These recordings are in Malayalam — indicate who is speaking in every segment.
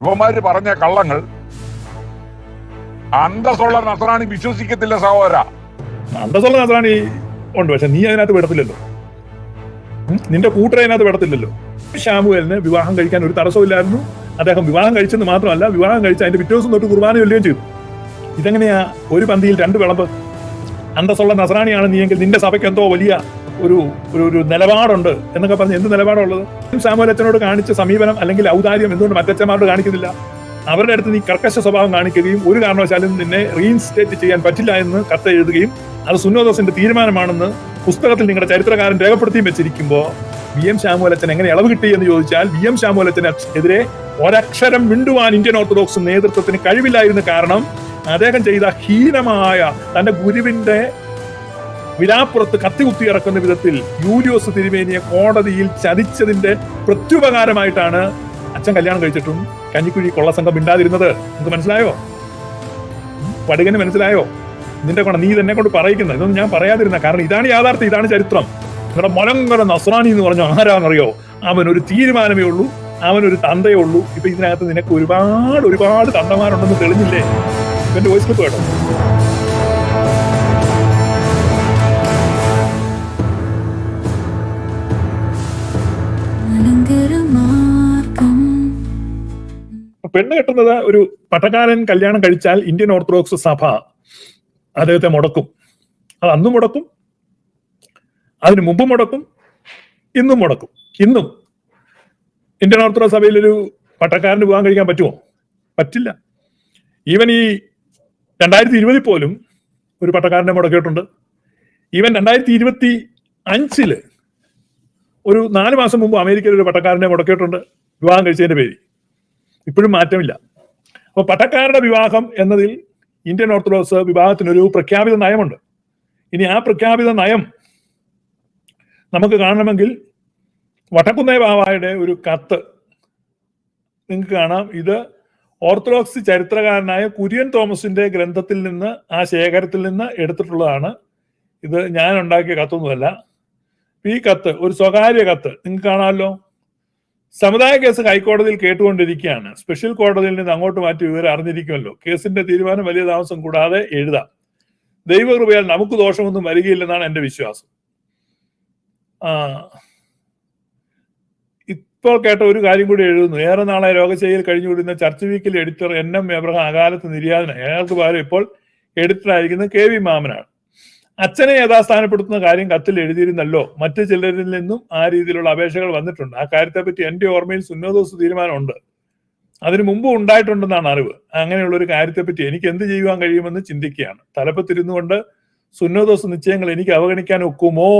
Speaker 1: യുവമാര് പറഞ്ഞ കള്ളങ്ങൾ അന്തസ്സുള്ള നസറാണി വിശ്വസിക്കത്തില്ല സഹോദര.
Speaker 2: അന്തസ്സുള്ള നസറാണി ഉണ്ട് പക്ഷെ നീ അതിനകത്ത് വിടത്തില്ലല്ലോ നിന്റെ കൂട്ടരെ അതിനകത്ത് വിടത്തില്ലല്ലോ ഷാമുവേലിന് വിവാഹം കഴിക്കാൻ ഒരു തടസ്സമില്ലായിരുന്നു അദ്ദേഹം വിവാഹം കഴിച്ചെന്ന് മാത്രമല്ല വിവാഹം കഴിച്ച് അതിന്റെ പിറ്റേ ദിവസം തൊട്ട് കുർബാന ചൊല്ലുകയും ചെയ്തു. ഇതെങ്ങനെയാ? ഒരു പന്തിയിൽ രണ്ട് വിളമ്പ്. അന്തസ്സുള്ള നസ്രാണിയാണ് നീയെങ്കിൽ നിന്റെ സഭയ്ക്ക് എന്തോ വലിയ ഒരു ഒരു ഒരു നിലപാടുണ്ട് എന്നൊക്കെ പറഞ്ഞ് എന്ത് നിലപാടുള്ളത്? സാമുവൽ അച്ഛനോട് കാണിച്ച സമീപനം അല്ലെങ്കിൽ ഔദാര്യം എന്തുകൊണ്ട് മറ്റച്ഛന്മാരോട് കാണിക്കുന്നില്ല? അവരുടെ അടുത്ത് നീ കർക്കശ സ്വഭാവം കാണിക്കുകയും ഒരു കാരണവശാലും നിന്നെ റീഇൻസ്റ്റേറ്റ് ചെയ്യാൻ പറ്റില്ല എന്ന് കത്ത് എഴുതുകയും അത് സുന്നോദോസിന്റെ തീരുമാനമാണെന്ന് പുസ്തകത്തിൽ നിങ്ങളുടെ ചരിത്രകാരൻ രേഖപ്പെടുത്തിയും വെച്ചിരിക്കുമ്പോൾ വി എം ശ്യാമൂലച്ചൻ എങ്ങനെ ഇളവ് കിട്ടി എന്ന് ചോദിച്ചാൽ വി എം ശ്യാമൂലച്ചന് എതിരെ ഒരക്ഷരം മിണ്ടുവാൻ ഇന്ത്യൻ ഓർത്തഡോക്സ് നേതൃത്വത്തിന് കഴിവില്ലായിരുന്നു കാരണം അദ്ദേഹം ചെയ്ത ഹീനമായ തന്റെ ഗുരുവിന്റെ വിലാപ്പുറത്ത് കത്തികുത്തി ഇറക്കുന്ന വിധത്തിൽ യൂലിയോസ് തിരുമേനിയെ കോടതിയിൽ ചതിച്ചതിന്റെ പ്രത്യുപകാരമായിട്ടാണ് അച്ഛൻ കല്യാണം കഴിച്ചിട്ടും കഞ്ഞിക്കുഴി കൊള്ളസംഘം മിണ്ടാതിരുന്നത്. നിങ്ങൾക്ക് മനസ്സിലായോ? പടുകന് മനസ്സിലായോ? നിന്റെ കൊണ്ട് നീ തന്നെ കൊണ്ട് പറയിക്കുന്നത്. ഇതൊന്നും ഞാൻ പറയാതിരുന്ന കാരണം ഇതാണ് യാഥാർത്ഥ്യം ഇതാണ് ചരിത്രം. നിങ്ങളുടെ മൊലങ്കര നസ്രാണി എന്ന് പറഞ്ഞു ആരാണെന്നറിയോ അവൻ ഒരു തീരുമാനമേ ഉള്ളൂ അവൻ ഒരു തന്തയേ ഉള്ളൂ. ഇപ്പൊ ഇതിനകത്ത് നിനക്ക് ഒരുപാട് ഒരുപാട് തന്തമാരുണ്ടെന്ന് തെളിഞ്ഞില്ലേ? ഇവന്റെ വോയിസ് ക്ലിപ്പ് കേട്ടോ. പെണ്ണ് കെട്ടുന്നത് ഒരു പട്ടക്കാരൻ കല്യാണം കഴിച്ചാൽ ഇന്ത്യൻ ഓർത്തഡോക്സ് സഭ അദ്ദേഹത്തെ മുടക്കും. അത് അന്നും മുടക്കും അതിനു മുമ്പ് മുടക്കും ഇന്നും മുടക്കും. ഇന്നും ഇന്ത്യൻ ഓർത്തഡോക്സ് സഭയിൽ ഒരു പട്ടക്കാരന് പോകാൻ കഴിക്കാൻ പറ്റുമോ? പറ്റില്ല. ഈവൻ ഈ രണ്ടായിരത്തി ഇരുപതിൽ പോലും ഒരു പട്ടക്കാരനെ മുടക്കിയിട്ടുണ്ട്. ഈവൻ രണ്ടായിരത്തി ഇരുപത്തി അഞ്ചിൽ ഒരു നാല് മാസം മുമ്പ് അമേരിക്കയിൽ ഒരു പട്ടക്കാരനെ മുടക്കിയിട്ടുണ്ട്. വിവാഹം കഴിച്ചതിന്റെ പേര്. ഇപ്പോഴും മാറ്റമില്ല. അപ്പൊ പട്ടക്കാരുടെ വിവാഹം എന്നതിൽ ഇന്ത്യൻ ഓർത്തഡോക്സ് വിവാഹത്തിനൊരു പ്രഖ്യാപിത നയമുണ്ട്. ഇനി ആ പ്രഖ്യാപിത നയം നമുക്ക് കാണണമെങ്കിൽ വട്ടക്കുന്നേ ബാവായുടെ ഒരു കത്ത് നിങ്ങൾക്ക് കാണാം. ഇത് ഓർത്തഡോക്സ് ചരിത്രകാരനായ കുര്യൻ തോമസിന്റെ ഗ്രന്ഥത്തിൽ നിന്ന് ആ ശേഖരത്തിൽ നിന്ന് എടുത്തിട്ടുള്ളതാണ്. ഇത് ഞാൻ ഉണ്ടാക്കിയ കത്തൊന്നുമല്ല. ഈ കത്ത് ഒരു സ്വകാര്യ കത്ത് നിങ്ങൾക്ക് കാണാമല്ലോ. സമുദായ കേസ് ഹൈക്കോടതിയിൽ കേട്ടുകൊണ്ടിരിക്കുകയാണ്. സ്പെഷ്യൽ കോടതിയിൽ നിന്ന് അങ്ങോട്ട് മാറ്റി വിവരം അറിഞ്ഞിരിക്കുമല്ലോ. കേസിന്റെ തീരുമാനം വലിയ താമസം കൂടാതെ എഴുതാം. ദൈവകൃപയാൽ നമുക്ക് ദോഷമൊന്നും വരികയില്ലെന്നാണ് എന്റെ വിശ്വാസം. ഇപ്പോൾ കേട്ട ഒരു കാര്യം കൂടി എഴുതുന്നു. ഏറെ നാളെ രോഗശൈലിയിൽ കഴിഞ്ഞുകൂടുന്ന ചർച്ച് വീക്കിൽ എഡിറ്റർ എൻ എം എബ്രഹാം അകാലത്ത് നിര്യാതന അയാൾക്ക് പകരം ഇപ്പോൾ എഡിറ്റർ ആയിരിക്കുന്നത് കെ വി മാമനാണ്. അച്ഛനെ യഥാസ്ഥാനപ്പെടുത്തുന്ന കാര്യം കത്തിൽ എഴുതിയിരുന്നല്ലോ. മറ്റു ചിലരിൽ നിന്നും ആ രീതിയിലുള്ള അപേക്ഷകൾ വന്നിട്ടുണ്ട്. ആ കാര്യത്തെപ്പറ്റി എന്റെ ഓർമ്മയിൽ സുന്നോദോസ് തീരുമാനമുണ്ട്. അതിനു മുമ്പ് ഉണ്ടായിട്ടുണ്ടെന്നാണ് അറിവ്. അങ്ങനെയുള്ള ഒരു കാര്യത്തെപ്പറ്റി എനിക്ക് എന്ത് ചെയ്യുവാൻ കഴിയുമെന്ന് ചിന്തിക്കുകയാണ്. തലപ്പത്തിരുന്നുകൊണ്ട് സുന്നോദോസ് നിശ്ചയങ്ങൾ എനിക്ക് അവഗണിക്കാൻ ഒക്കുമോ?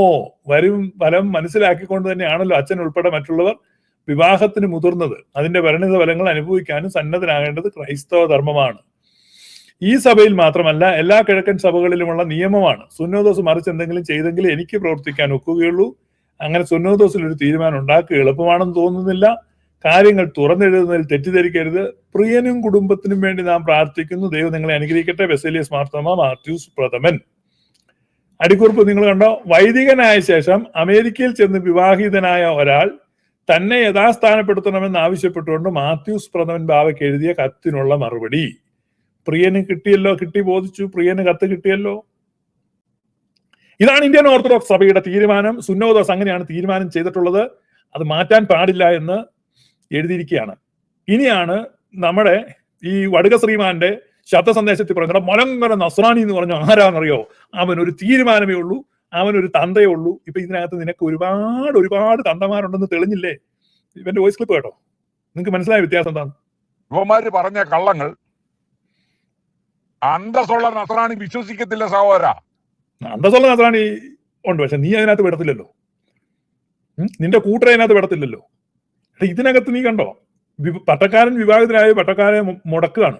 Speaker 2: വരും ഫലം മനസ്സിലാക്കിക്കൊണ്ട് തന്നെയാണല്ലോ അച്ഛൻ ഉൾപ്പെടെ മറ്റുള്ളവർ വിവാഹത്തിന് മുതിർന്നത്. അതിന്റെ പരിണിത ഫലങ്ങൾ അനുഭവിക്കാനും സന്നദ്ധനാകേണ്ടത് ക്രൈസ്തവ ധർമ്മമാണ്. ഈ സഭയിൽ മാത്രമല്ല എല്ലാ കിഴക്കൻ സഭകളിലുമുള്ള നിയമമാണ്. സുന്നോദോസ് മറിച്ച് എന്തെങ്കിലും ചെയ്തെങ്കിൽ എനിക്ക് പ്രവർത്തിക്കാൻ ഒക്കുകയുള്ളൂ. അങ്ങനെ സുന്നോദോസിൽ ഒരു തീരുമാനം ഉണ്ടാക്കുക എളുപ്പമാണെന്ന് തോന്നുന്നില്ല. കാര്യങ്ങൾ തുറന്നെഴുതുന്നതിൽ തെറ്റിദ്ധരിക്കരുത്. പ്രിയനും കുടുംബത്തിനും വേണ്ടി നാം പ്രാർത്ഥിക്കുന്നു. ദൈവം നിങ്ങളെ അനുഗ്രഹിക്കട്ടെ. വെസേലിയസ് മാർത്തോമ മാത്യൂസ് പ്രഥമൻ. അടിക്കുറിപ്പ് നിങ്ങൾ കണ്ടോ? വൈദികനായ ശേഷം അമേരിക്കയിൽ ചെന്ന് വിവാഹിതനായ ഒരാൾ തന്നെ യഥാസ്ഥാനപ്പെടുത്തണമെന്ന് ആവശ്യപ്പെട്ടുകൊണ്ട് മാത്യൂസ് പ്രഥമൻ ബാവയ്ക്ക് എഴുതിയ കത്തിനുള്ള മറുപടി. പ്രിയന് കിട്ടിയല്ലോ കിട്ടി ബോധിച്ചു. പ്രിയന് കത്ത് കിട്ടിയല്ലോ. ഇതാണ് ഇന്ത്യൻ ഓർത്തഡോക്സ് സഭയുടെ തീരുമാനം. സുന്നോദോസ് അങ്ങനെയാണ് തീരുമാനം ചെയ്തിട്ടുള്ളത്. അത് മാറ്റാൻ പാടില്ല എന്ന് എഴുതിയിരിക്കുകയാണ്. ഇനിയാണ് നമ്മുടെ ഈ വടുക ശ്രീമാന്റെ ശബ്ദ സന്ദേശത്തിൽ പറയുന്നത്. മൊലങ്കര നസ്രാണി എന്ന് പറഞ്ഞ ആരാണെന്നറിയോ അവൻ ഒരു തീരുമാനമേ ഉള്ളൂ. അവൻ ഒരു തന്തയേ ഉള്ളൂ. ഇപ്പൊ ഇതിനകത്ത് നിനക്ക് ഒരുപാട് ഒരുപാട് തന്തമാരുണ്ടെന്ന് തെളിഞ്ഞില്ലേ? ഇവന്റെ വോയിസ് ക്ലിപ്പ് കേട്ടോ. നിങ്ങൾക്ക് മനസ്സിലായ വ്യത്യാസം എന്താണ്?
Speaker 1: യുവമാര് പറഞ്ഞ കള്ളങ്ങൾ അന്തസ്സുള്ള നസറാണി വിശ്വസിക്കത്തില്ല സഹോദര.
Speaker 2: അന്തസ്സുള്ള നസറാണി ഉണ്ട് പക്ഷെ നീ അതിനകത്ത് വിടത്തില്ലല്ലോ നിന്റെ കൂട്ടരെ അതിനകത്ത് വിടത്തില്ലല്ലോ ഇതിനകത്ത് നീ കണ്ടോ? പട്ടക്കാരൻ വിവാഹിതരായ പട്ടക്കാരെ മുടക്കുകയാണ്.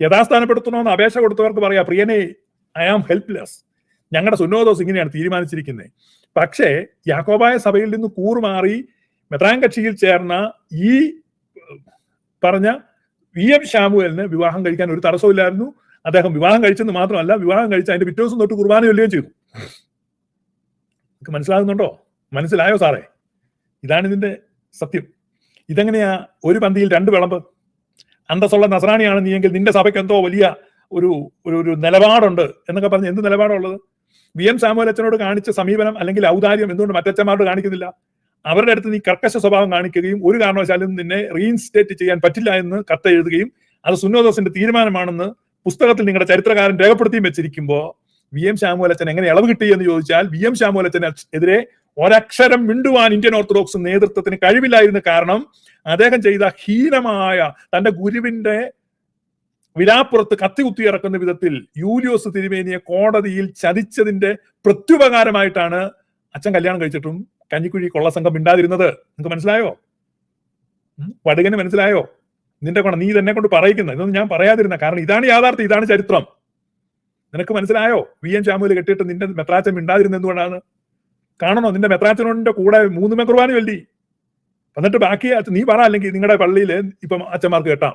Speaker 2: യഥാസ്ഥാനപ്പെടുത്തണമെന്ന് അപേക്ഷ കൊടുത്തവർക്ക് പറയാ പ്രിയനെ ഐ ആം ഹെൽപ്ലെസ് ഞങ്ങളുടെ സുനോദോസ് ഇങ്ങനെയാണ് തീരുമാനിച്ചിരിക്കുന്നത് പക്ഷേ യാക്കോബായ സഭയിൽ നിന്ന് കൂറുമാറി മെത്രാൻ കക്ഷിയിൽ ചേർന്ന ഈ പറഞ്ഞ വി എം ഷാമുവലിന് വിവാഹം കഴിക്കാൻ ഒരു തടസ്സമില്ലായിരുന്നു അദ്ദേഹം വിവാഹം കഴിച്ചെന്ന് മാത്രമല്ല വിവാഹം കഴിച്ച് അതിന്റെ പിറ്റേ ദിവസം തൊട്ട് കുർബാന ചൊല്ലുകയും ചെയ്തു. മനസ്സിലാകുന്നുണ്ടോ? മനസ്സിലായോ സാറേ? ഇതാണ് ഇതിന്റെ സത്യം. ഇതെങ്ങനെയാ ഒരു പന്തിയിൽ രണ്ട് വിളമ്പ്? അന്തസ്സുള്ള നസറാണിയാണ് നീ എങ്കിൽ നിന്റെ സഭയ്ക്ക് എന്തോ വലിയ ഒരു ഒരു ഒരു നിലപാടുണ്ട് എന്നൊക്കെ പറഞ്ഞ് എന്ത് നിലപാടുള്ളത്? വി. എം. സാമുവൽ അച്ഛനോട് കാണിച്ച സമീപനം അല്ലെങ്കിൽ ഔദാര്യം എന്തുകൊണ്ട് മറ്റച്ഛന്മാരോട് കാണിക്കുന്നില്ല? അവരുടെ അടുത്ത് നീ കർക്കശ സ്വഭാവം കാണിക്കുകയും ഒരു കാരണവശാലും നിന്നെ റീഇൻസ്റ്റേറ്റ് ചെയ്യാൻ പറ്റില്ല എന്ന് കത്ത് എഴുതുകയും അത് സുന്നോദോസിന്റെ തീരുമാനമാണെന്ന് പുസ്തകത്തിൽ നിങ്ങളുടെ ചരിത്രകാരൻ രേഖപ്പെടുത്തിയും വെച്ചിരിക്കുമ്പോൾ വി എം ശ്യാമുലച്ചൻ എങ്ങനെ ഇളവ് കിട്ടി എന്ന് ചോദിച്ചാൽ വി എം ശാമുവലച്ചന് എതിരെ ഒരക്ഷരം മിണ്ടുവാൻ ഇന്ത്യൻ ഓർത്തഡോക്സ് നേതൃത്വത്തിന് കഴിവില്ലായിരുന്ന കാരണം അദ്ദേഹം ചെയ്ത ഹീനമായ തന്റെ ഗുരുവിന്റെ വിലാപ്പുറത്ത് കത്തി കുത്തിയിറക്കുന്ന വിധത്തിൽ യൂലിയോസ് തിരുമേനിയെ കോടതിയിൽ ചതിച്ചതിന്റെ പ്രത്യുപകാരമായിട്ടാണ് അച്ഛൻ കല്യാണം കഴിച്ചിട്ടും കഞ്ഞിക്കുഴി കൊള്ളസംഘം മിണ്ടാതിരുന്നത്. നിങ്ങൾക്ക് മനസ്സിലായോ? വടുകന് മനസ്സിലായോ? നിന്റെ കൊണ്ട് നീ തന്നെ കൊണ്ട് പറയിക്കുന്നത്. ഇതൊന്നും ഞാൻ പറയാതിരുന്ന കാരണം ഇതാണ് യാഥാർത്ഥ്യം ഇതാണ് ചരിത്രം. നിനക്ക് മനസ്സിലായോ? വി. എൻ. ചാമുൽ കെട്ടിയിട്ട് നിന്റെ മെത്രാച്ചൻ മിണ്ടാതിരുന്ന എന്തുകൊണ്ടാണ്? കാണണോ? നിന്റെ മെത്രാച്ചനോടിന്റെ കൂടെ മൂന്ന് കുർബാന വല്ലി. എന്നിട്ട് ബാക്കി നീ പറ അല്ലെങ്കിൽ നിങ്ങളുടെ പള്ളിയിൽ ഇപ്പം അച്ഛന്മാർക്ക് കെട്ടാം.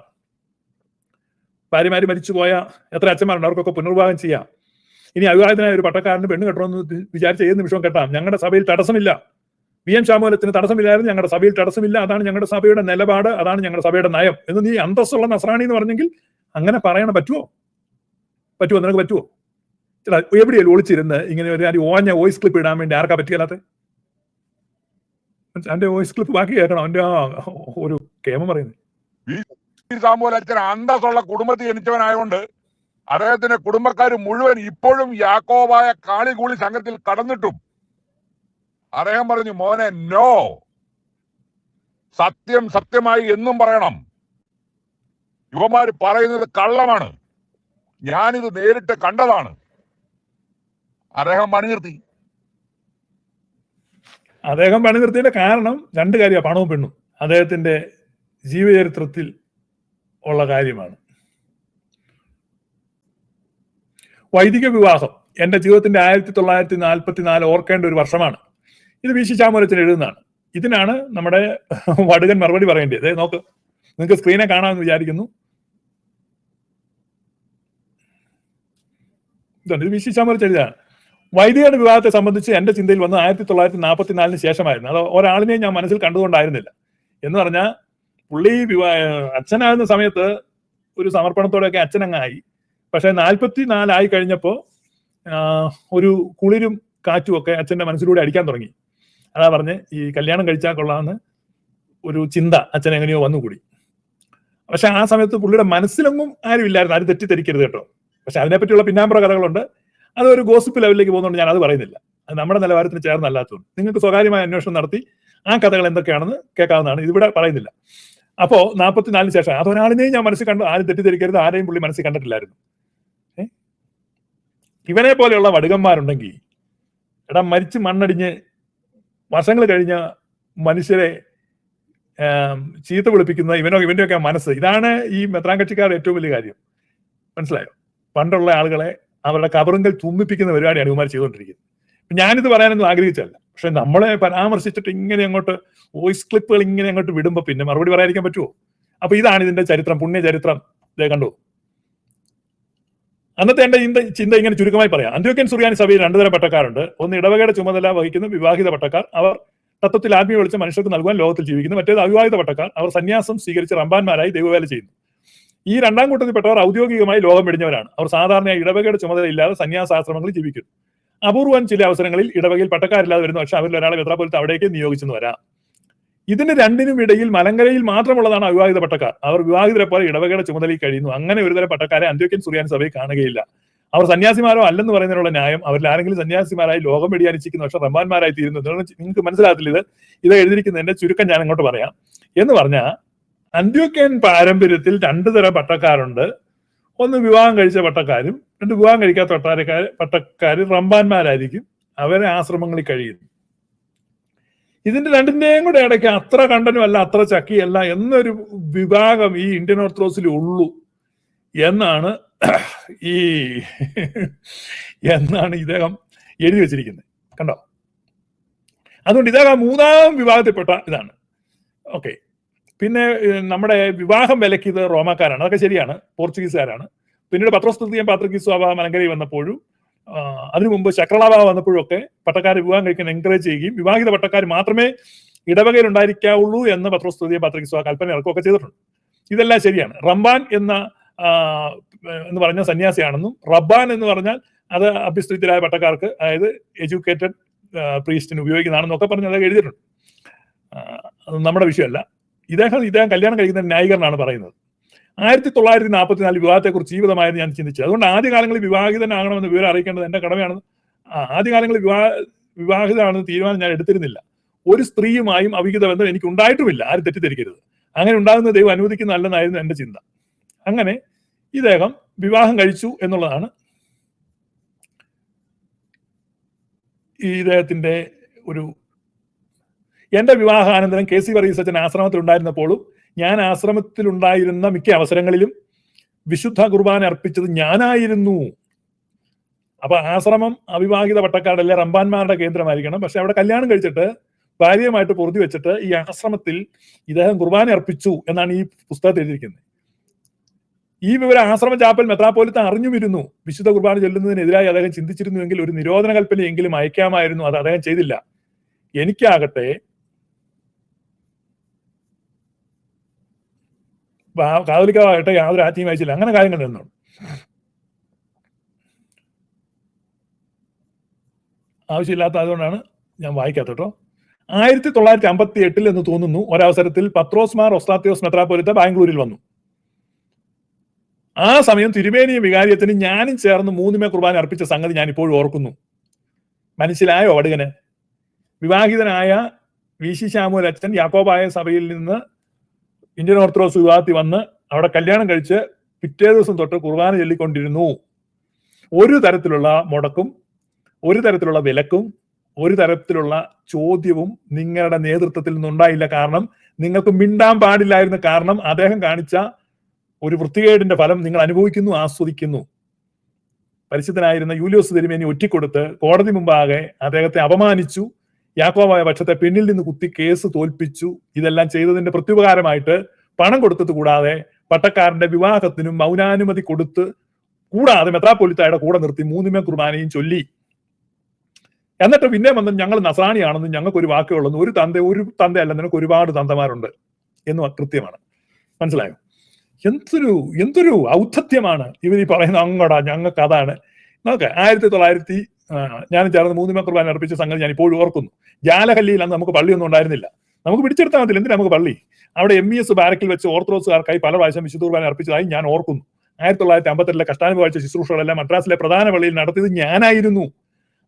Speaker 2: ഭാര്യമാര് മരിച്ചു പോയ എത്ര അച്ഛന്മാരുണ്ട്? അവർക്കൊക്കെ പുനർവിവാഹം ചെയ്യാം. ഇനി അവിവാഹിതനായ ഒരു പട്ടക്കാരന് പെണ്ണ് കെട്ടണമെന്ന് വിചാരിച്ച ഏത് നിമിഷവും കെട്ടാം. ഞങ്ങളുടെ സഭയിൽ തടസ്സമില്ല. വി എം ശ്യാമോലത്തിന് തടസ്സമില്ലായിരുന്നു ഞങ്ങളുടെ സഭയിൽ തടസ്സമില്ല അതാണ് ഞങ്ങളുടെ സഭയുടെ നിലപാട് അതാണ് ഞങ്ങളുടെ സഭയുടെ നയം. എന്ന് നീ അന്തസ്സുള്ള നസ്രാണി എന്ന് പറഞ്ഞെങ്കിൽ അങ്ങനെ പറയണ പറ്റുമോ പറ്റുമോ നിനക്ക് പറ്റുമോ ചേട്ടാ എവിടെയല്ലോ ഒളിച്ചിരുന്ന് ഇങ്ങനെ ഒരു ഒരു ഓഞ്ഞ വോയിസ് ക്ലിപ്പ് ഇടാൻ വേണ്ടി ആർക്കാ പറ്റിയല്ലാത്ത അവന്റെ വോയിസ് ക്ലിപ്പ് ബാക്കി കേൾക്കണം അവന്റെ ആ ഒരു കേമം പറയുന്നത്
Speaker 1: അന്തസ്സുള്ള കുടുംബത്തിൽ ജനിച്ചവനായതുകൊണ്ട് അദ്ദേഹത്തിന്റെ കുടുംബക്കാർ മുഴുവൻ ഇപ്പോഴും യാക്കോബായ കാളികൂളി സംഘത്തിൽ കടന്നിട്ടും അദ്ദേഹം പറഞ്ഞു മോനെ നോ സത്യം സത്യമായി എന്നും പറയണം. യുവമാര് പറയുന്നത് കള്ളമാണ്. ഞാനിത് നേരിട്ട് കണ്ടതാണ്. അദ്ദേഹം പണി നിർത്തി
Speaker 2: അദ്ദേഹം പണി നിർത്തിയതിന്റെ കാരണം രണ്ട് കാര്യമാണ് പണവും പെണ്ണും. അദ്ദേഹത്തിന്റെ ജീവചരിത്രത്തിൽ ഉള്ള കാര്യമാണ്. വൈദിക വിവാഹം എന്റെ ജീവിതത്തിന്റെ ആയിരത്തി തൊള്ളായിരത്തി നാൽപ്പത്തി നാല് ഓർക്കേണ്ട ഒരു വർഷമാണ്. ഇത് വി ശി ചാമൂലച്ചൻ എഴുതുന്നതാണ്. ഇതിനാണ് നമ്മുടെ വടുകൻ മറുപടി പറയേണ്ടത് നോക്ക്. നിങ്ങൾക്ക് സ്ക്രീനെ കാണാമെന്ന് വിചാരിക്കുന്നു. ഇതുണ്ട്. ഇത് വി ശി ചാമൂലച്ചൻ എഴുതാണ് വൈദികരുടെ വിവാഹത്തെ സംബന്ധിച്ച് എന്റെ ചിന്തയിൽ വന്ന് ആയിരത്തി തൊള്ളായിരത്തി നാൽപ്പത്തി നാലിന് ശേഷമായിരുന്നു. അത് ഒരാളിനെയും ഞാൻ മനസ്സിൽ കണ്ടുകൊണ്ടായിരുന്നില്ല എന്ന് പറഞ്ഞാൽ പുള്ളി വിവാഹ അച്ഛനാകുന്ന സമയത്ത് ഒരു സമർപ്പണത്തോടെയൊക്കെ അച്ഛനങ്ങായി. പക്ഷെ നാൽപ്പത്തി നാലായി കഴിഞ്ഞപ്പോൾ ഒരു കുളിരും കാറ്റുമൊക്കെ അച്ഛന്റെ മനസ്സിലൂടെ അടിക്കാൻ തുടങ്ങി. അതാ പറഞ്ഞ് ഈ കല്യാണം കഴിച്ചാൽ കൊള്ളാമെന്ന് ഒരു ചിന്ത അച്ഛൻ എങ്ങനെയോ വന്നുകൂടി. പക്ഷെ ആ സമയത്ത് പുള്ളിയുടെ മനസ്സിലൊന്നും ആരും ഇല്ലായിരുന്നു. ആരും തെറ്റിദ്ധരിക്കരുത് കേട്ടോ. പക്ഷെ അതിനെപ്പറ്റിയുള്ള പിന്നാമ്പുറ കഥകളുണ്ട്. അത് ഒരു ഗോസിപ്പ് ലെവലിലേക്ക് പോകുന്നതുകൊണ്ട് ഞാൻ അത് പറയുന്നില്ല. അത് നമ്മുടെ നിലവാരത്തിന് ചേർന്നല്ലാത്തതുകൊണ്ട്. നിങ്ങൾക്ക് സ്വകാര്യമായ അന്വേഷണം നടത്തി ആ കഥകൾ എന്തൊക്കെയാണെന്ന് കേൾക്കാവുന്നതാണ്. ഇതിവിടെ പറയുന്നില്ല. അപ്പോ നാൽപ്പത്തിനാലിന് ശേഷം അതൊരാളിനെയും ഞാൻ മനസ്സിൽ കണ്ടു ആരും തെറ്റിദ്ധരിക്കരുത്. ആരെയും പുള്ളി മനസ്സിൽ കണ്ടിട്ടില്ലായിരുന്നു? ഇവനെ പോലെയുള്ള വടുകന്മാരുണ്ടെങ്കിൽ എടാ മരിച്ച് മണ്ണടിഞ്ഞ് വർഷങ്ങൾ കഴിഞ്ഞ മനുഷ്യരെ ചീത്ത വിളിപ്പിക്കുന്ന ഇവനോ ഇവന്റെയൊക്കെ മനസ്സ്. ഇതാണ് ഈ മെത്രാൻ കക്ഷിക്കാരുടെ ഏറ്റവും വലിയ കാര്യം. മനസ്സിലായോ? പണ്ടുള്ള ആളുകളെ അവരുടെ കബറുങ്കൽ തുമ്മിപ്പിക്കുന്ന പരിപാടിയാണ് ഇവന്മാർ ചെയ്തുകൊണ്ടിരിക്കുന്നത്. ഞാനിത് പറയാനൊന്നും ആഗ്രഹിച്ചല്ല പക്ഷെ നമ്മളെ പരാമർശിച്ചിട്ട് ഇങ്ങനെ അങ്ങോട്ട് വോയിസ് ക്ലിപ്പുകൾ ഇങ്ങനെ അങ്ങോട്ട് വിടുമ്പോൾ പിന്നെ മറുപടി പറയാതിരിക്കാൻ പറ്റുമോ അപ്പൊ ഇതാണ് ഇതിന്റെ ചരിത്രം പുണ്യ ചരിത്രം കണ്ടു? അന്നത്തെ എന്റെ ചിന്ത ചിന്ത ഇങ്ങനെ ചുരുക്കമായി പറയാം. അന്ത്യോക്യൻ സുറിയാനി സഭയിൽ രണ്ടുതരം പട്ടക്കാരുണ്ട്. ഒന്ന് ഇടവകയുടെ ചുമതല വഹിക്കുന്ന വിവാഹിത പട്ടക്കാർ. അവർ തത്വത്തിൽ ആത്മീയ വെളിച്ചം മനുഷ്യർക്ക് നൽകുവാൻ ലോകത്തിൽ ജീവിക്കുന്നു. മറ്റേത് അവിവാഹിത പട്ടക്കാർ. അവർ സന്യാസം സ്വീകരിച്ച് റമ്പാന്മാരായി ദൈവവേല ചെയ്യുന്നു. ഈ രണ്ടാം കൂട്ടത്തിൽപ്പെട്ടവർ ഔദ്യോഗികമായി ലോകം വെടിഞ്ഞവരാണ് അവർ സാധാരണയായി ഇടവകയുടെ ചുമതല ഇല്ലാതെ സന്യാസാശ്രമങ്ങളിൽ ജീവിക്കുന്നു അപൂർവം ചില അവസരങ്ങളിൽ ഇടവകയിൽ പട്ടക്കാരില്ലാതെ വരുന്നു. പക്ഷെ അവരിൽ ഒരാളെ മെത്രാപോലത്തെ അവിടേക്ക് നിയോഗിച്ചെന്ന് വരാം. ഇതിന് രണ്ടിനും ഇടയിൽ മലങ്കരയിൽ മാത്രമുള്ളതാണ് അവിവാഹിത പട്ടക്കാർ. അവർ വിവാഹിതരെ പോലെ ഇടവകയുടെ ചുമതലയിൽ കഴിയുന്നു. അങ്ങനെ ഒരുതരം പട്ടക്കാരെ അന്ത്യോക്യൻ സുറിയാൻ സഭയിൽ കാണുകയില്ല. അവർ സന്യാസിമാരോ അല്ലെന്ന് പറയുന്നതിനുള്ള ന്യായം അവരിൽ ആരെങ്കിലും സന്യാസിമാരായി ലോകം വെടിയാനിച്ചിരിക്കുന്ന. പക്ഷെ റമ്പാന്മാരായി തീരുന്നു. നിങ്ങൾക്ക് മനസ്സിലാകത്തില്ല ഇത്. എഴുതിയിരിക്കുന്നതിന്റെ ചുരുക്കം ഞാൻ അങ്ങോട്ട് പറയാം. എന്ന് പറഞ്ഞാൽ അന്ത്യോക്യൻ പാരമ്പര്യത്തിൽ രണ്ടു തരം പട്ടക്കാരുണ്ട്. ഒന്ന് വിവാഹം കഴിച്ച പട്ടക്കാരും രണ്ട് വിവാഹം കഴിക്കാത്ത പട്ടാരക്കാർ പട്ടക്കാർ റമ്പാന്മാരായിരിക്കും. അവരെ ആശ്രമങ്ങളിൽ കഴിയുന്നു ഇതിന്റെ രണ്ടിന്റെയും കൂടെ ഇടയ്ക്ക് അത്ര കണ്ടനുമല്ല അത്ര ചക്കിയല്ല എന്നൊരു വിഭാഗം ഈ ഇന്ത്യൻ ഓർത്തഡോക്സിൽ ഉള്ളൂ എന്നാണ് ഈ എന്നാണ് ഇദ്ദേഹം എഴുതി വെച്ചിരിക്കുന്നത്. കണ്ടോ? അതുകൊണ്ട് ഇദ്ദേഹം മൂന്നാം വിഭാഗത്തിൽപ്പെട്ട ഇതാണ്. ഓക്കെ. പിന്നെ നമ്മുടെ വിവാഹം വിലക്കിയത് റോമാക്കാരാണ്. അതൊക്കെ ശരിയാണ്. പോർച്ചുഗീസുകാരാണ്. പിന്നീട് പത്രസ്തുതിയും പാത്രക്കീസ് അവ മലങ്കരയിൽ വന്നപ്പോഴും അതിനു മുമ്പ് ശക്രളാബ വന്നപ്പോഴൊക്കെ പട്ടക്കാരെ വിവാഹം കഴിക്കാൻ എൻകറേജ് ചെയ്യുകയും വിവാഹിത പട്ടക്കാർ മാത്രമേ ഇടവകയിൽ ഉണ്ടായിരിക്കാവുള്ളൂ എന്ന് പത്രസ്തുതിയെ പത്രിക കൽപ്പന ഇറക്കുകയൊക്കെ ചെയ്തിട്ടുണ്ട്. ഇതെല്ലാം ശരിയാണ്. റംബാൻ എന്ന എന്ന് പറഞ്ഞ സന്യാസിയാണെന്നും റബ്ബാൻ എന്ന് പറഞ്ഞാൽ അത് അഭ്യസ്തരായ പട്ടക്കാർക്ക് അതായത് എഡ്യൂക്കേറ്റഡ് പ്രീസ്റ്റിന് ഉപയോഗിക്കുന്നതാണെന്നൊക്കെ പറഞ്ഞ് അതൊക്കെ എഴുതിയിട്ടുണ്ട്. അത് നമ്മുടെ വിഷയമല്ല. ഇദ്ദേഹം ഇദ്ദേഹം കല്യാണം കഴിക്കുന്ന ന്യായീകരണമാണ് പറയുന്നത്. ആയിരത്തി തൊള്ളായിരത്തി നാൽപ്പത്തിനാല് വിവാഹത്തെക്കുറിച്ച് ജീവിതമായിരുന്നു ഞാൻ ചിന്തിച്ചത് അതുകൊണ്ട് ആദ്യകാലങ്ങളിൽ വിവാഹിതനാകണമെന്ന് വിവരം അറിയിക്കേണ്ടത് എന്റെ കടമയാണ്. ആദ്യകാലങ്ങളിൽ വിവാഹ വിവാഹിതമാണെന്ന് തീരുമാനം ഞാൻ എടുത്തിരുന്നില്ല. ഒരു സ്ത്രീയുമായും അവിഹിത ബന്ധം എനിക്ക് ഉണ്ടായിട്ടുമില്ല ആരും തെറ്റിദ്ധരിക്കരുത്. അങ്ങനെ ഉണ്ടാകുന്ന ദൈവം അനുവദിക്കുന്നതല്ലെന്നായിരുന്നു എന്റെ ചിന്ത. അങ്ങനെ ഇദ്ദേഹം വിവാഹം കഴിച്ചു എന്നുള്ളതാണ് ഈ ഇദ്ദേഹത്തിന്റെ ഒരു എന്റെ വിവാഹാനന്തരം കെ സി വർഗീസ് അച്ഛൻ ആശ്രമത്തിൽ ഉണ്ടായിരുന്നപ്പോഴും ഞാൻ ആശ്രമത്തിലുണ്ടായിരുന്ന മിക്ക അവസരങ്ങളിലും വിശുദ്ധ കുർബാന അർപ്പിച്ചത് ഞാനായിരുന്നു. അപ്പൊ ആശ്രമം അവിവാഹിത പട്ടക്കാടല്ലേ റംബാൻമാരുടെ കേന്ദ്രമായിരിക്കണം. പക്ഷെ അവിടെ കല്യാണം കഴിച്ചിട്ട് ഭാര്യയുമായിട്ട് പൊറുതി വെച്ചിട്ട് ഈ ആശ്രമത്തിൽ ഇദ്ദേഹം കുർബാന അർപ്പിച്ചു എന്നാണ് ഈ പുസ്തകത്തിൽ എഴുതിയിരിക്കുന്നത്. ഈ വിവരം ആശ്രമ ചാപ്പൽ മെത്രാപ്പോലിത്ത അറിഞ്ഞുമിരുന്നു. വിശുദ്ധ കുർബാന ചൊല്ലുന്നതിനെതിരായി അദ്ദേഹം ചിന്തിച്ചിരുന്നുവെങ്കിൽ ഒരു നിരോധന കൽപ്പനയെങ്കിലും അയക്കാമായിരുന്നു. അത് അദ്ദേഹം ചെയ്തില്ല. എനിക്കാകട്ടെ കാതോലിക്കാവാകട്ടെ യാതൊരു ആത്മീയം അയച്ചില്ല അങ്ങനെ കാര്യങ്ങൾ നിന്നു. ആവശ്യമില്ലാത്ത അതുകൊണ്ടാണ് ഞാൻ വായിക്കാത്ത കേട്ടോ. ആയിരത്തി തൊള്ളായിരത്തി അമ്പത്തി എട്ടിൽ എന്ന് തോന്നുന്നു ഒരവസരത്തിൽ പത്രോസ്മാർ ഒസ്താത്തിയോസ് മെത്രാപ്പൊലിത്ത ബാംഗ്ലൂരിൽ വന്നു. ആ സമയം തിരുമേനിയും വികാരിയത്തിന് ഞാനും ചേർന്ന് മൂന്നുമേ കുർബാന അർപ്പിച്ച സംഗതി ഞാൻ ഇപ്പോഴും ഓർക്കുന്നു. മനസ്സിലായോ വടുകന്? വിവാഹിതനായ വി. ശി. ശാമുൽ അച്ഛൻ യാക്കോബായ സഭയിൽ നിന്ന് ഇന്ത്യൻ ഓർത്തഡോക്സ് വിഭാഗത്തിൽ വന്ന് അവിടെ കല്യാണം കഴിച്ച് പിറ്റേ ദിവസം തൊട്ട് കുർബാന ചൊല്ലിക്കൊണ്ടിരുന്നു. ഒരു തരത്തിലുള്ള മുടക്കും ഒരു തരത്തിലുള്ള വിലക്കും ഒരു തരത്തിലുള്ള ചോദ്യവും നിങ്ങളുടെ നേതൃത്വത്തിൽ നിന്നുണ്ടായില്ല. കാരണം നിങ്ങൾക്ക് മിണ്ടാൻ പാടില്ലായിരുന്ന. കാരണം അദ്ദേഹം കാണിച്ച ഒരു വൃത്തികേടിന്റെ ഫലം നിങ്ങൾ അനുഭവിക്കുന്നു ആസ്വദിക്കുന്നു. പരിശുദ്ധനായിരുന്ന യൂലിയോസ് തിരുമേനി ഒറ്റിക്കൊടുത്ത് കോടതി മുമ്പാകെ അദ്ദേഹത്തെ അപമാനിച്ചു. യാക്കോബായ പക്ഷത്തെ പിന്നിൽ നിന്ന് കുത്തി കേസ് തോൽപ്പിച്ചു. ഇതെല്ലാം ചെയ്തതിന്റെ പ്രത്യുപകാരമായിട്ട് പണം കൊടുത്തത് കൂടാതെ പട്ടക്കാരന്റെ വിവാഹത്തിനും മൗനാനുമതി കൊടുത്ത് കൂടാതെ മെത്രാപ്പൊലിത്തായുടെ കൂടെ നിർത്തി മൂന്നുമേ കുർബാനയും ചൊല്ലി. എന്നിട്ട് പിന്നെ വന്ന് ഞങ്ങൾ നസ്രാണിയാണെന്നും ഞങ്ങൾക്ക് ഒരു വാക്കേ ഉള്ളൂ ഒരു തന്ത ഒരു തന്തയല്ല നിനക്ക് ഒരുപാട് തന്തമാരുണ്ട് എന്നും അകൃത്യമാണ് മനസ്സിലായോ? എന്തൊരു എന്തൊരു ഔദ്ധത്യമാണ് ഇവർ ഈ പറയുന്ന അങ്ങടാ ഞങ്ങൾക്ക് അതാണ് നോക്ക് ആയിരത്തി തൊള്ളായിരത്തി ഞാൻ ചേർന്ന് മൂന്ന് കുർബാന അർപ്പിച്ച സംഗതി ഞാൻ ഇപ്പോഴും ഓർക്കുന്നു. ജാലഹല്ലിയിൽ അന്ന് നമുക്ക് പള്ളിയൊന്നും ഉണ്ടായിരുന്നില്ല. നമുക്ക് പിടിച്ചെടുത്താൽ മതി എന്തിനാ നമുക്ക് പള്ളി? അവിടെ എം ഇ എസ് ബാരക്കിൽ വെച്ച് ഓർത്തഡോക്സുകാർക്കായി പല പ്രാവശ്യം വിശുദ്ധ കുർബാന അർപ്പിച്ചതായി ഞാൻ ഓർക്കുന്നു. ആയിരത്തി തൊള്ളായിരത്തി അമ്പത്തെട്ടിലെ കഷ്ടാനുഭവിച്ച ശുശ്രൂഷകളെല്ലാം മദ്രാസിലെ പ്രധാന പള്ളിയിൽ നടത്തിയത് ഞാനായിരുന്നു.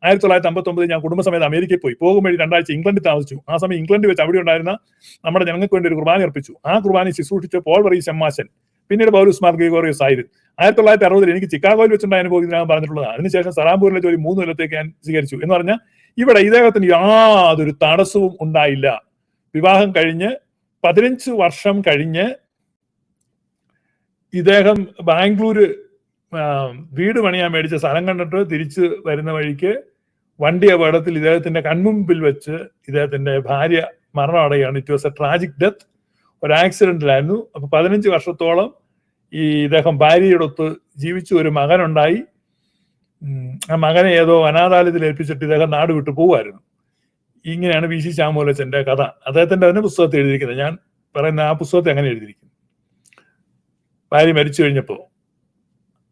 Speaker 2: ആയിരത്തി തൊള്ളായിരത്തി അമ്പത്തൊമ്പത് ഞാൻ കുടുംബസമേത അമേരിക്കയിൽ പോയി. പോകും വഴി രണ്ടാഴ്ച ഇംഗ്ലണ്ടിൽ താമസിച്ചു. ആ സമയം ഇംഗ്ലണ്ടിൽ വെച്ച് അവിടെ ഉണ്ടായിരുന്ന നമ്മുടെ ജനങ്ങൾക്ക് വേണ്ടി ഒരു കുർബാന അർപ്പിച്ചു. ആ കുർബാന ശുശ്രൂഷിച്ച പോൾ വറീസ് എമ്മാശൻ പിന്നീട് പൗലൂസ് മാർ ഗ്രിഗോറിയസ് ആയിരുന്നു. ആയിരത്തി തൊള്ളായിരത്തി അറുപതിൽ എനിക്ക് ചിക്കാഗോയിൽ വെച്ചുണ്ടായ അനുഭവം ഞാൻ പറഞ്ഞിട്ടുള്ളതാണ് അതിനുശേഷം സറാംപൂരിലെ ജോലി മൂന്ന് കൊല്ലത്തേക്ക് ഞാൻ സ്വീകരിച്ചു. എന്ന് പറഞ്ഞാൽ ഇവിടെ ഇദ്ദേഹത്തിന് യാതൊരു തടസ്സവും ഉണ്ടായില്ല. വിവാഹം കഴിഞ്ഞ് പതിനഞ്ച് വർഷം കഴിഞ്ഞ് ഇദ്ദേഹം ബാംഗ്ലൂര് വീട് പണിയാൻ മേടിച്ച സ്ഥലം കണ്ടിട്ട് തിരിച്ച് വരുന്ന വഴിക്ക് വണ്ടി അപകടത്തിൽ ഇദ്ദേഹത്തിന്റെ കൺമുമ്പിൽ വെച്ച് ഇദ്ദേഹത്തിന്റെ ഭാര്യ മരണമടയാണ് it was a tragic death ഒരു ആക്സിഡന്റിലായിരുന്നു അപ്പൊ പതിനഞ്ച് വർഷത്തോളം ഈ ഇദ്ദേഹം ഭാര്യയോടൊത്ത് ജീവിച്ചു ഒരു മകനുണ്ടായി. ആ മകനെ ഏതോ അനാഥാലയത്തിൽ ഏൽപ്പിച്ചിട്ട് ഇദ്ദേഹം നാട് വിട്ടു പോവായിരുന്നു ഇങ്ങനെയാണ് വി സി ശ്യാമോലച്ചന്റെ കഥ. അദ്ദേഹത്തിന്റെ തന്നെ പുസ്തകത്തിൽ എഴുതിയിരിക്കുന്നത്. ഞാൻ പറയുന്ന ആ പുസ്തകത്തെ അങ്ങനെ എഴുതിയിരിക്കുന്നു. ഭാര്യ മരിച്ചു കഴിഞ്ഞപ്പോ.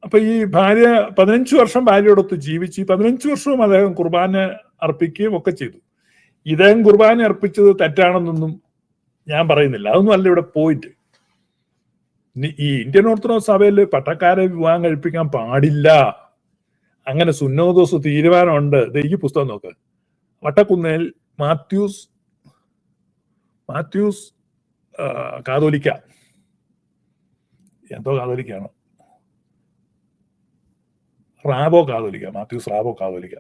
Speaker 2: അപ്പൊ ഈ ഭാര്യ പതിനഞ്ചു വർഷം ഭാര്യയോടൊത്ത് ജീവിച്ചു പതിനഞ്ചു വർഷവും അദ്ദേഹം കുർബാന അർപ്പിക്കുകയും ഒക്കെ ചെയ്തു. ഇദ്ദേഹം കുർബാന അർപ്പിച്ചത് തെറ്റാണെന്നൊന്നും ഞാൻ പറയുന്നില്ല. അതൊന്നും അല്ല ഇവിടെ പോയിട്ട് ഈ ഇന്ത്യൻ ഓർത്തഡോക്സ് സഭയിൽ പട്ടക്കാരെ വിവാഹം കഴിപ്പിക്കാൻ പാടില്ല. അങ്ങനെ സുന്നോദോസ് തീരുമാനമുണ്ട്. ഈ പുസ്തകം നോക്ക്. വട്ടക്കുന്നേൽ മാത്യൂസ് മാത്യൂസ് കാതോലിക്ക. എന്തോ കാതോലിക്കാണ് റാബോ കാതോലിക്ക മാത്യൂസ് റാബോ കാതോലിക്ക.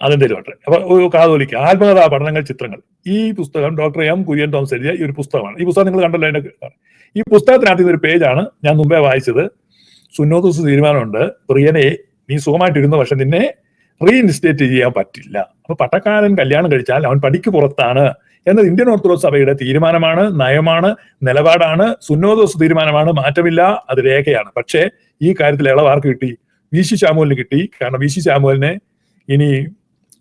Speaker 2: ഉം. അതെന്തേലും ആട്ടെ അപ്പൊ ഒരു കാതോലിക്ക ആത്മകഥാ പഠനങ്ങൾ ചിത്രങ്ങൾ. ഈ പുസ്തകം ഡോക്ടർ എം കുര്യൻ തോമസ് എഴുതിയ ഈ ഒരു പുസ്തകമാണ്. ഈ പുസ്തകം നിങ്ങൾ കണ്ടല്ലോ അതിന്റെ ഈ പുസ്തകത്തിനകത്ത് ഒരു പേജാണ്. ഞാൻ മുമ്പേ വായിച്ചത്. സുന്നോദോസ് തീരുമാനമുണ്ട്. പ്രിയനെ നീ സുഖമായിട്ടിരുന്നു? പക്ഷെ നിന്നെ റീഇൻസ്റ്റേറ്റ് ചെയ്യാൻ പറ്റില്ല. അപ്പൊ പട്ടക്കാരൻ കല്യാണം കഴിച്ചാൽ അവൻ പടിക്ക് പുറത്താണ് എന്നത് ഇന്ത്യൻ ഓർത്തഡോക്സ് സഭയുടെ തീരുമാനമാണ് നയമാണ് നിലപാടാണ്. സുന്നോദോസ് തീരുമാനമാണ്. മാറ്റമില്ല അത് രേഖയാണ്. പക്ഷേ ഈ കാര്യത്തിൽ ഇളവാർക്ക് കിട്ടി. വി സി ശാമുലിന് കിട്ടി. കാരണം വി സി ശാമുലിനെ ഇനി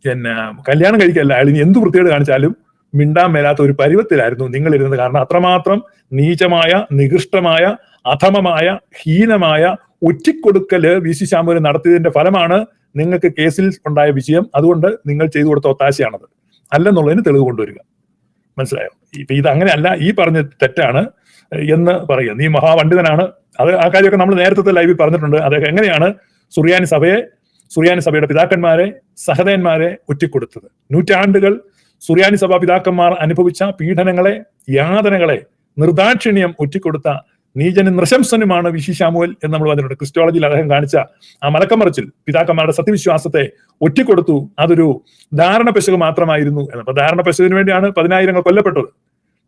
Speaker 2: പിന്നെ കല്യാണം കഴിക്കല്ല. അയാൾ ഇനി എന്ത് വൃത്തികേട് കാണിച്ചാലും മിണ്ടാൻ മേലാത്ത ഒരു പരുവത്തിലായിരുന്നു നിങ്ങൾ ഇരുന്നത് കാരണം അത്രമാത്രം നീചമായ നികൃഷ്ടമായ അധമമായ ഹീനമായ ഒറ്റിക്കൊടുക്കൽ വി സി ശ്യാമൂരൻ നടത്തിയതിന്റെ ഫലമാണ് നിങ്ങൾക്ക് കേസിൽ ഉണ്ടായ വിജയം. അതുകൊണ്ട് നിങ്ങൾ ചെയ്തു കൊടുത്ത ഒത്താശയാണത്. അല്ലെന്നുള്ളതിന് തെളിവ് കൊണ്ടുവരിക. മനസ്സിലായോ? ഇപ്പൊ ഇത് അങ്ങനെയല്ല. ഈ പറഞ്ഞ തെറ്റാണ് എന്ന് പറയുക. നീ മഹാപണ്ഡിതനാണ്. അത് ആ കാര്യമൊക്കെ നമ്മൾ നേരത്തെ ലൈവിൽ പറഞ്ഞിട്ടുണ്ട്. അദ്ദേഹം എങ്ങനെയാണ് സുറിയാനി സഭയെ സുറിയാനി സഭയുടെ പിതാക്കന്മാരെ സഹദയന്മാരെ ഒറ്റിക്കൊടുത്തത്. നൂറ്റാണ്ടുകൾ സുറിയാനി സഭാ പിതാക്കന്മാർ അനുഭവിച്ച പീഡനങ്ങളെ യാതനകളെ നിർദാക്ഷിണ്യം ഒറ്റിക്കൊടുത്ത നീചന് നൃശംസനുമാണ് വിശി ശാമുവൽ എന്ന് നമ്മൾ പറഞ്ഞിട്ടുണ്ട്. ക്രിസ്റ്റോളജിയിൽ അദ്ദേഹം കാണിച്ച ആ മലക്കമറിച്ചിൽ പിതാക്കന്മാരുടെ സത്യവിശ്വാസത്തെ ഒറ്റിക്കൊടുത്തു. അതൊരു ധാരണ പെശക് മാത്രമായിരുന്നു എന്ന്. അപ്പൊ ധാരണ പെശകിന് വേണ്ടിയാണ് പതിനായിരങ്ങൾ കൊല്ലപ്പെട്ടത്.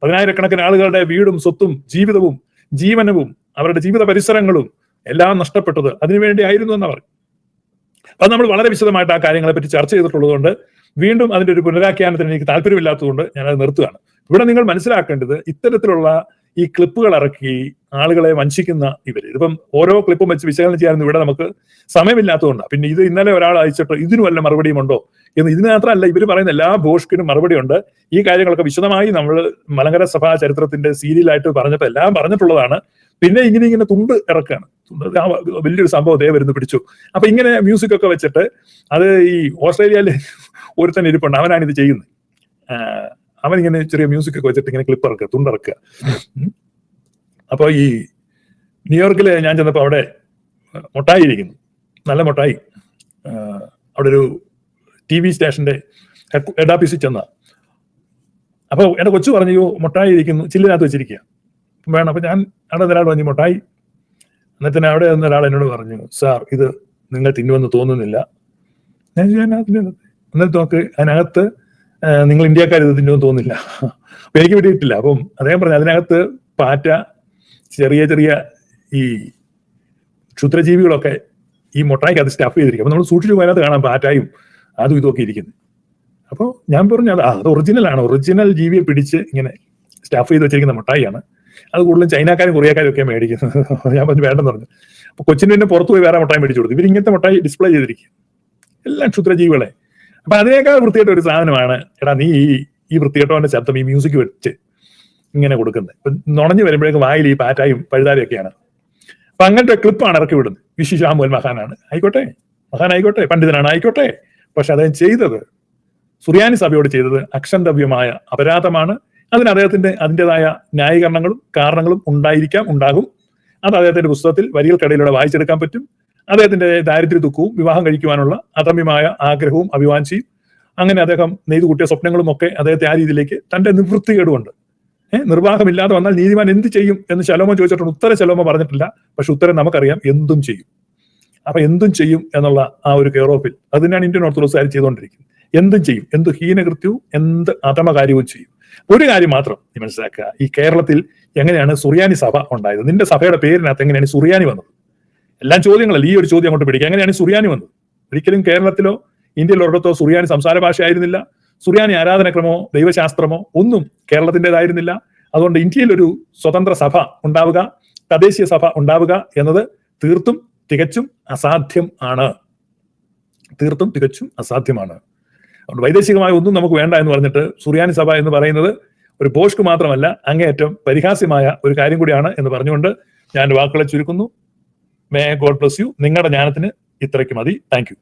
Speaker 2: പതിനായിരക്കണക്കിന് ആളുകളുടെ വീടും സ്വത്തും ജീവിതവും ജീവനവും അവരുടെ ജീവിത പരിസരങ്ങളും എല്ലാം നഷ്ടപ്പെട്ടത്. അതിനുവേണ്ടി ആയിരുന്നു എന്നവർ. അത് നമ്മൾ വളരെ വിശദമായിട്ട് ആ കാര്യങ്ങളെ പറ്റി ചർച്ച ചെയ്തിട്ടുള്ളതുകൊണ്ട് വീണ്ടും അതിന്റെ ഒരു പുനരാഖ്യാനത്തിന് എനിക്ക് താല്പര്യമില്ലാത്തതുകൊണ്ട് അത് നിർത്തുകയാണ്. ഇവിടെ നിങ്ങൾ മനസ്സിലാക്കേണ്ടത് ഇത്തരത്തിലുള്ള ഈ ക്ലിപ്പുകൾ ഇറക്കി ആളുകളെ വഞ്ചിക്കുന്ന ഇവർ ഇതിപ്പം ഓരോ ക്ലിപ്പും വെച്ച് വിശകലനം ചെയ്യാൻ ഇവിടെ നമുക്ക് സമയമില്ലാത്തതുകൊണ്ടാണ് പിന്നെ ഇത് ഇന്നലെ ഒരാൾ അയച്ചിട്ട് ഇതിനു വല്ല മറുപടിയും ഉണ്ടോ എന്ന് ഇതിന് മാത്രമല്ല ഇവർ പറയുന്ന എല്ലാ ഭോഷ്കിനും മറുപടി ഉണ്ട് ഈ കാര്യങ്ങളൊക്കെ വിശദമായി നമ്മൾ മലങ്കര സഭാ ചരിത്രത്തിന്റെ സീരിയലായിട്ട് പറഞ്ഞപ്പോൾ എല്ലാം പറഞ്ഞിട്ടുള്ളതാണ്. പിന്നെ ഇങ്ങനെ ഇങ്ങനെ തുണ്ട് ഇറക്കാണ്. തുണ്ട് വലിയൊരു സംഭവം ദേ വരുന്നു പിടിച്ചു. അപ്പൊ ഇങ്ങനെ മ്യൂസിക് ഒക്കെ വെച്ചിട്ട് അത് ഈ ഓസ്ട്രേലിയയിൽ ഒരുത്തൻ ഇരിപ്പുണ്ട്. അവനാണ് ഇത് ചെയ്യുന്നത്. അവൻ ഇങ്ങനെ ചെറിയ മ്യൂസിക് ഒക്കെ വെച്ചിട്ട് ഇങ്ങനെ ക്ലിപ്പ് ഇറക്കുക തുണ്ടിറക്കുക അപ്പോൾ അപ്പൊ ഈ ന്യൂയോർക്കിൽ ഞാൻ ചെന്നപ്പോൾ അവിടെ മുട്ടായി ഇരിക്കുന്നു. നല്ല മുട്ടായി. അവിടെ ഒരു ടി വി സ്റ്റേഷന്റെ ഹെഡ് ഓഫീസിൽ ചെന്ന. അപ്പോൾ എന്റെ കൊച്ചു പറഞ്ഞു "അയ്യോ, മുട്ടായി ഇരിക്കുന്നു. ചില്ലിനകത്ത് വെച്ചിരിക്കുക വേണം. അപ്പൊ ഞാൻ അവിടെ ഒരാൾ വന്നി മുട്ടായി. എന്നിട്ട് അവിടെ നിന്ന് ഒരാൾ എന്നോട് പറഞ്ഞു സാർ ഇത് നിങ്ങൾ തിന്നുമെന്ന് തോന്നുന്നില്ല. ഞാൻ ചോദിച്ചു, "അതിനകത്ത് ഇതിനകത്ത്." എന്നിട്ട് നോക്ക് അതിനകത്ത് നിങ്ങൾ ഇന്ത്യക്കാർ ഇത് തിന്നുമെന്ന് തോന്നുന്നില്ല. അപ്പൊ എനിക്ക് വിടിയിട്ടില്ല അപ്പം അദ്ദേഹം പറഞ്ഞു അതിനകത്ത് പാറ്റ ചെറിയ ചെറിയ ഈ ക്ഷുദ്രജീവികളൊക്കെ ഈ മുട്ടായിക്ക് അത് സ്റ്റഫ് ചെയ്തിരിക്കും. അപ്പൊ നമ്മൾ സൂക്ഷിച്ചു പോയാൽ കാണാം പാറ്റായും അതും ഇതൊക്കെ ഇരിക്കുന്നു. അപ്പോൾ ഞാൻ പറഞ്ഞു അത് അത് ഒറിജിനൽ ആണ്. ഒറിജിനൽ ജീവിയെ പിടിച്ച് ഇങ്ങനെ സ്റ്റാഫ് ചെയ്ത് വെച്ചിരിക്കുന്ന മുട്ടായിയാണ്. അത് കൂടുതലും ചൈനക്കാരും കൊറിയക്കാരും ഒക്കെ മേടിക്കുന്നത്. ഞാൻ പറഞ്ഞു വേണ്ടെന്ന് പറഞ്ഞു. അപ്പൊ കൊച്ചിന് പിന്നെ പുറത്ത് പോയി വേറെ മുട്ടായി മേടിച്ചു കൊടുത്തു. ഇവരിങ്ങനത്തെ മുട്ടായി ഡിസ്പ്ലേ ചെയ്തിരിക്കും. എല്ലാം ക്ഷുദ്രജീവികളെ. അപ്പൊ അതിനേക്കാൾ വൃത്തിയായിട്ട് ഒരു സാധനമാണ് എടാ നീ ഈ ഈ വൃത്തികെട്ടവന്റെ ശബ്ദം ഈ മ്യൂസിക് വെച്ച് ഇങ്ങനെ കൊടുക്കുന്നത്. ഇപ്പൊ നുണഞ്ഞു വരുമ്പോഴേക്കും വായിൽ ഈ പാറ്റായും പഴുതാരും ഒക്കെയാണ് അപ്പൊ അങ്ങനത്തെ ക്ലിപ്പാണ് ഇറക്കി വിടുന്നത്. വിശു ശാമുവൽ മഹാനാണ്. ആയിക്കോട്ടെ. മഹാൻ ആയിക്കോട്ടെ പണ്ഡിതനാണ്. ആയിക്കോട്ടെ. പക്ഷെ അദ്ദേഹം ചെയ്തത് സുറിയാനി സഭയോട് ചെയ്തത് അക്ഷന്തവ്യമായ അപരാധമാണ്. അതിന് അദ്ദേഹത്തിന്റെ അതിന്റെതായ ന്യായീകരണങ്ങളും കാരണങ്ങളും ഉണ്ടായിരിക്കാം ഉണ്ടാകും. അത് അദ്ദേഹത്തിന്റെ പുസ്തകത്തിൽ വരികൾക്കിടയിലൂടെ വായിച്ചെടുക്കാൻ പറ്റും. അദ്ദേഹത്തിന്റെ ദാരിദ്ര്യ ദുഃഖവും വിവാഹം കഴിക്കുവാനുള്ള അതമ്യമായ ആഗ്രഹവും അഭിവാഞ്ചിയും അങ്ങനെ അദ്ദേഹം നെയ്തു കൂട്ടിയ സ്വപ്നങ്ങളും ഒക്കെ അദ്ദേഹത്തെ ആ രീതിയിലേക്ക് തന്റെ നിവൃത്തികേടുകൊണ്ട് ഏഹ് നിർവാഹമില്ലാതെ വന്നാൽ നീതിമാൻ എന്ത് ചെയ്യും എന്ന് ശലോമ ചോദിച്ചിട്ടുണ്ട്. ഉത്തരം ശലോമ പറഞ്ഞിട്ടില്ല പക്ഷെ ഉത്തരം നമുക്കറിയാം എന്തും ചെയ്യും. അപ്പൊ എന്തും ചെയ്യും എന്നുള്ള ആ ഒരു കെയർ ഓഫിൽ അത് തന്നെയാണ് ഇന്ത്യൻ ഓർത്തഡോക്സ് കാര്യം ചെയ്തുകൊണ്ടിരിക്കുന്നത്. എന്തും ചെയ്യും എന്ത് ഹീനകൃത്യവും എന്ത് അധമകാര്യവും ചെയ്യും. ഒരു കാര്യം മാത്രം നീ മനസ്സിലാക്കുക. ഈ കേരളത്തിൽ എങ്ങനെയാണ് സുറിയാനി സഭ ഉണ്ടായത്? നിന്റെ സഭയുടെ പേരിനകത്ത് എങ്ങനെയാണ് സുറിയാനി വന്നത്? എല്ലാം ചോദ്യങ്ങളല്ല? ഈ ഒരു ചോദ്യം അങ്ങോട്ട് പിടിക്കുക എങ്ങനെയാണ് സുറിയാനി വന്നത്? ഒരിക്കലും കേരളത്തിലോ ഇന്ത്യയിൽ ഒരിടത്തോ സുറിയാനി സംസാര ഭാഷയായിരുന്നില്ല. സുറിയാനി ആരാധനക്രമോ ദൈവശാസ്ത്രമോ ഒന്നും കേരളത്തിന്റെതായിരുന്നില്ല. അതുകൊണ്ട് ഇന്ത്യയിൽ ഒരു സ്വതന്ത്ര സഭ ഉണ്ടാവുക തദ്ദേശീയ സഭ ഉണ്ടാവുക എന്നത് തീർത്തും തികച്ചും അസാധ്യം ആണ്. തീർത്തും തികച്ചും അസാധ്യമാണ്. അതുകൊണ്ട് വൈദേശികമായ ഒന്നും നമുക്ക് വേണ്ട എന്ന് പറഞ്ഞിട്ട് സുറിയാനി സഭ എന്ന് പറയുന്നത് ഒരു പോഷ്ക്ക് മാത്രമല്ല അങ്ങേയറ്റം പരിഹാസ്യമായ ഒരു കാര്യം കൂടിയാണ് എന്ന് പറഞ്ഞുകൊണ്ട് ഞാൻ വാക്കുകളെ ചുരുക്കുന്നു. മേ ഗോഡ് ബ്ലസ് യു നിങ്ങളുടെ ജ്ഞാനത്തിന് ഇത്രയ്ക്ക് മതി. താങ്ക്